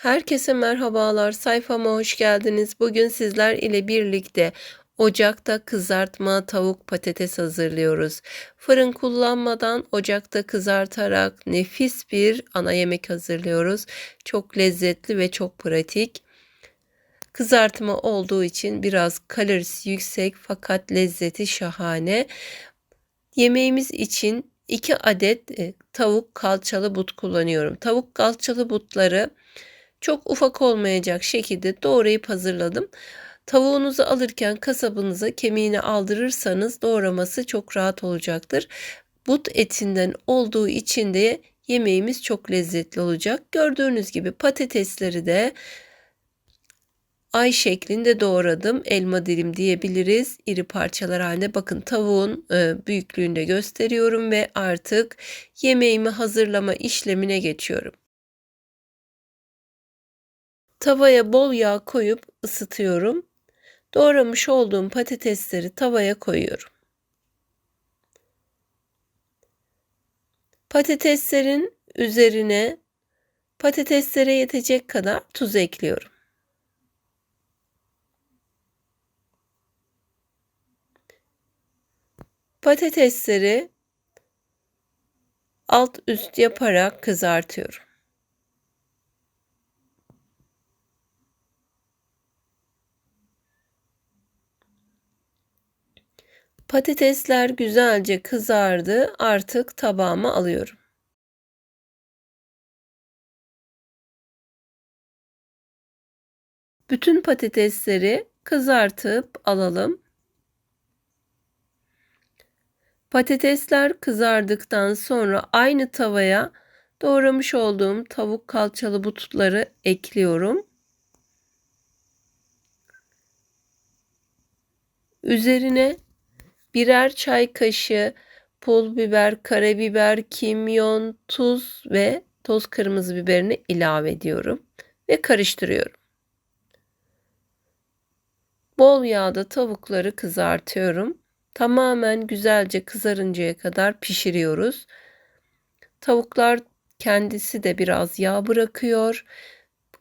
Herkese merhabalar. Sayfama hoş geldiniz. Bugün sizler ile birlikte ocakta kızartma tavuk patates hazırlıyoruz. Fırın kullanmadan ocakta kızartarak nefis bir ana yemek hazırlıyoruz. Çok lezzetli ve çok pratik. Kızartma olduğu için biraz kalorisi yüksek fakat lezzeti şahane. Yemeğimiz için 2 adet e, tavuk kalçalı but kullanıyorum. Tavuk kalçalı butları çok ufak olmayacak şekilde doğrayıp hazırladım. Tavuğunuzu alırken kasabınıza kemiğini aldırırsanız doğraması çok rahat olacaktır. But etinden olduğu için de yemeğimiz çok lezzetli olacak. Gördüğünüz gibi patatesleri de ay şeklinde doğradım. Elma dilim diyebiliriz. İri parçalar halinde. Bakın tavuğun e, büyüklüğünde gösteriyorum ve artık yemeğimi hazırlama işlemine geçiyorum. Tavaya bol yağ koyup ısıtıyorum. Doğramış olduğum patatesleri tavaya koyuyorum. Patateslerin üzerine patateslere yetecek kadar tuz ekliyorum. Patatesleri alt üst yaparak kızartıyorum. Patatesler güzelce kızardı. Artık tabağıma alıyorum. Bütün patatesleri kızartıp alalım. Patatesler kızardıktan sonra aynı tavaya doğramış olduğum tavuk kalçalı butları ekliyorum. Üzerine birer çay kaşığı pul biber, karabiber, kimyon, tuz ve toz kırmızı biberini ilave ediyorum ve karıştırıyorum. Bol yağda tavukları kızartıyorum. Tamamen güzelce kızarıncaya kadar pişiriyoruz. Tavuklar kendisi de biraz yağ bırakıyor.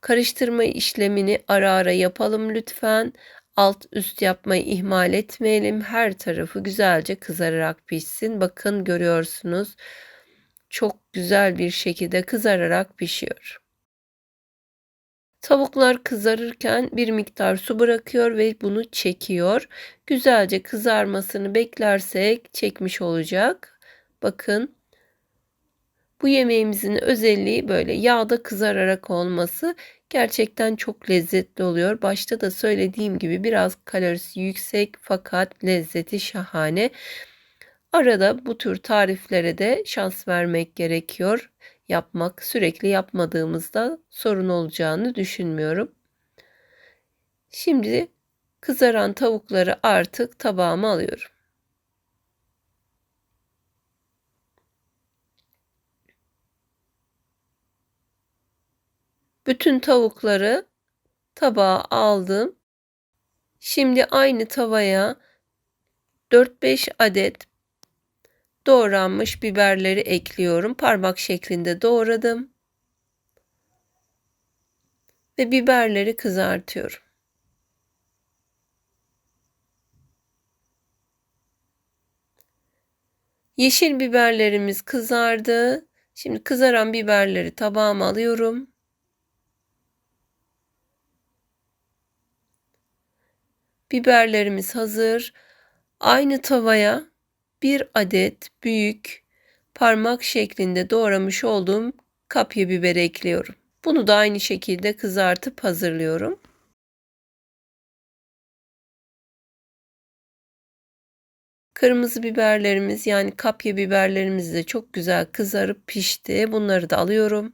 Karıştırma işlemini ara ara yapalım lütfen alt üst yapmayı ihmal etmeyelim. Her tarafı güzelce kızararak pişsin. Bakın görüyorsunuz. Çok güzel bir şekilde kızararak pişiyor. Tavuklar kızarırken bir miktar su bırakıyor ve bunu çekiyor. Güzelce kızarmasını beklersek çekmiş olacak. Bakın bu yemeğimizin özelliği böyle yağda kızararak olması gerçekten çok lezzetli oluyor. Başta da söylediğim gibi biraz kalorisi yüksek fakat lezzeti şahane. Arada bu tür tariflere de şans vermek gerekiyor. Yapmak sürekli yapmadığımızda sorun olacağını düşünmüyorum. Şimdi kızaran tavukları artık tabağıma alıyorum. Bütün tavukları tabağa aldım. Şimdi aynı tavaya 4-5 adet doğranmış biberleri ekliyorum. Parmak şeklinde doğradım. Ve biberleri kızartıyorum. Yeşil biberlerimiz kızardı. Şimdi kızaran biberleri tabağıma alıyorum. Biberlerimiz hazır. Aynı tavaya bir adet büyük parmak şeklinde doğramış olduğum kapya biberi ekliyorum. Bunu da aynı şekilde kızartıp hazırlıyorum. Kırmızı biberlerimiz yani kapya biberlerimiz de çok güzel kızarıp pişti. Bunları da alıyorum.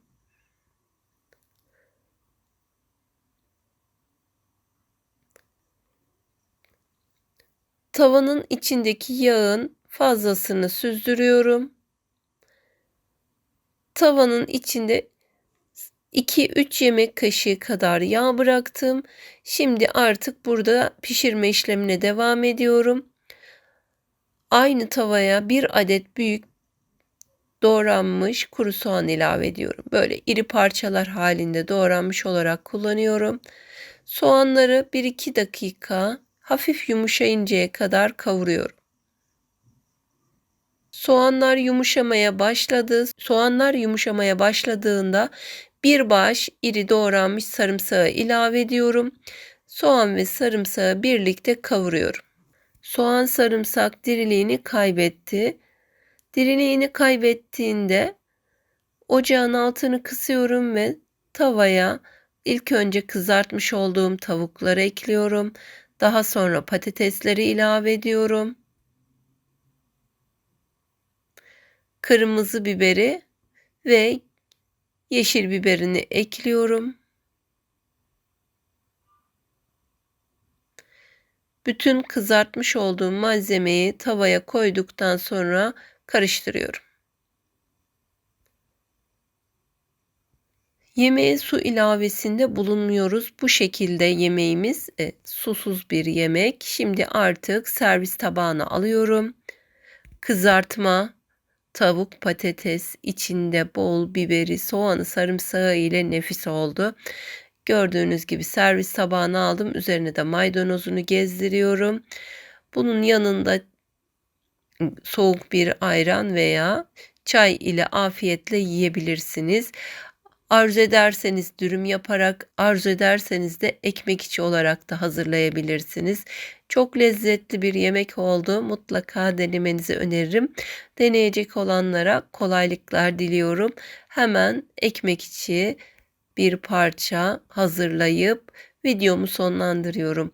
Tavanın içindeki yağın fazlasını süzdürüyorum. Tavanın içinde 2-3 yemek kaşığı kadar yağ bıraktım. Şimdi artık burada pişirme işlemine devam ediyorum. Aynı tavaya bir adet büyük doğranmış kuru soğan ilave ediyorum. Böyle iri parçalar halinde doğranmış olarak kullanıyorum. Soğanları 1-2 dakika hafif yumuşayıncaya kadar kavuruyorum. Soğanlar yumuşamaya başladı. Soğanlar yumuşamaya başladığında bir baş iri doğranmış sarımsağı ilave ediyorum. Soğan ve sarımsağı birlikte kavuruyorum. Soğan sarımsak diriliğini kaybetti. Diriliğini kaybettiğinde ocağın altını kısıyorum ve tavaya ilk önce kızartmış olduğum tavukları ekliyorum. Daha sonra patatesleri ilave ediyorum. Kırmızı biberi ve yeşil biberini ekliyorum. Bütün kızartmış olduğum malzemeyi tavaya koyduktan sonra karıştırıyorum. Yemeğe su ilavesinde bulunmuyoruz. Bu şekilde yemeğimiz e, susuz bir yemek. Şimdi artık servis tabağına alıyorum. Kızartma, tavuk, patates, içinde bol biberi, soğanı, sarımsağı ile nefis oldu. Gördüğünüz gibi servis tabağına aldım. Üzerine de maydanozunu gezdiriyorum. Bunun yanında soğuk bir ayran veya çay ile afiyetle yiyebilirsiniz. Arzu ederseniz dürüm yaparak, arzu ederseniz de ekmek içi olarak da hazırlayabilirsiniz. Çok lezzetli bir yemek oldu. Mutlaka denemenizi öneririm. Deneyecek olanlara kolaylıklar diliyorum. Hemen ekmek içi bir parça hazırlayıp videomu sonlandırıyorum.